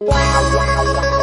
เ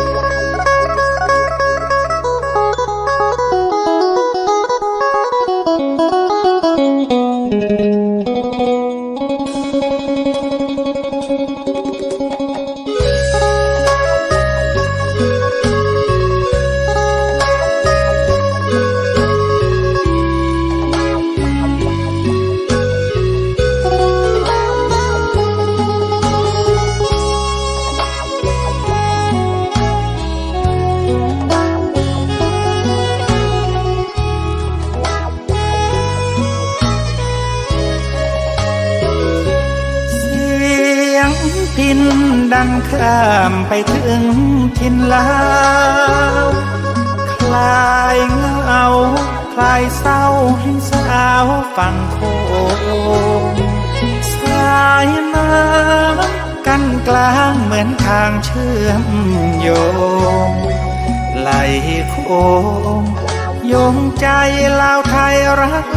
พินดังข้ามไปถึงทินลาวคลายเงาคลายเศร้าให้สาวฝั่งโคงสายน้ำกันกลางเหมือนทางเชื่อมโยงไหลโคงโยงใจลาวไทยรัก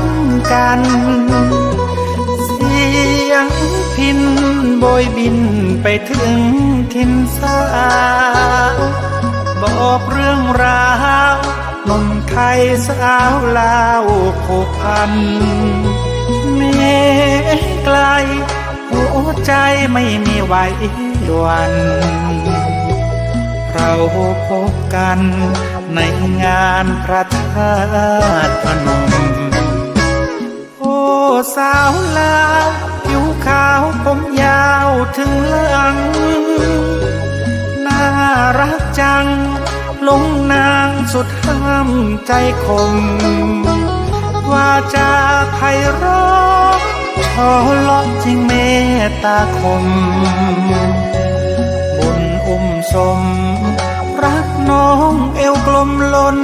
กัน ยงพินโบยบินไปถึงทินสาวบอกเรื่องราวหนุ่มไทยสาวลาวผูกพันเมไกลหัวใจไม่มีไหววันเราพบกันในงานพระธาตุพนม สาวลาวผิวขาวผมยาวถึงหลัง น่ารักจัง ลงนางสุดห้ามใจคมว่าจาไพเราะชอลาะจริงเมตตาคม บุญอุ้มสม รักน้องเอวกลมล้น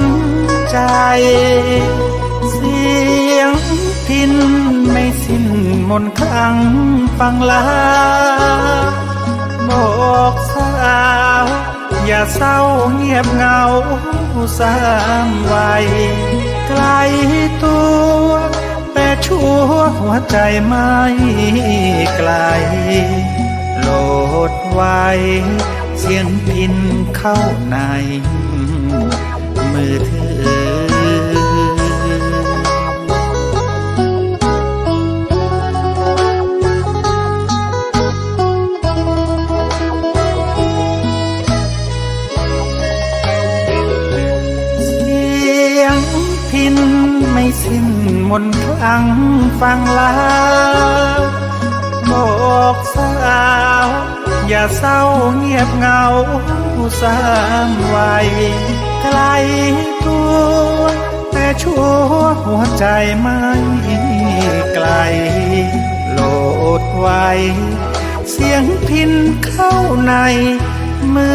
ใจ เสียงพิน สิ้นมนคลังฟังลาบอกสาวอย่าเศร้าเงียบเงาสามวัยไกลตัว แต่ชั่วหัวใจไม่ไกล โหลดไวเสียงพินเข้าใน มือถือ สิ้นมนต์คลังฟังลาวบอกสาวอย่าเศร้าเงียบเงาสามวัยไกลตัว แต่ชั่วหัวใจไม่ไกล โลดไวเสียงพินเข้าในมือ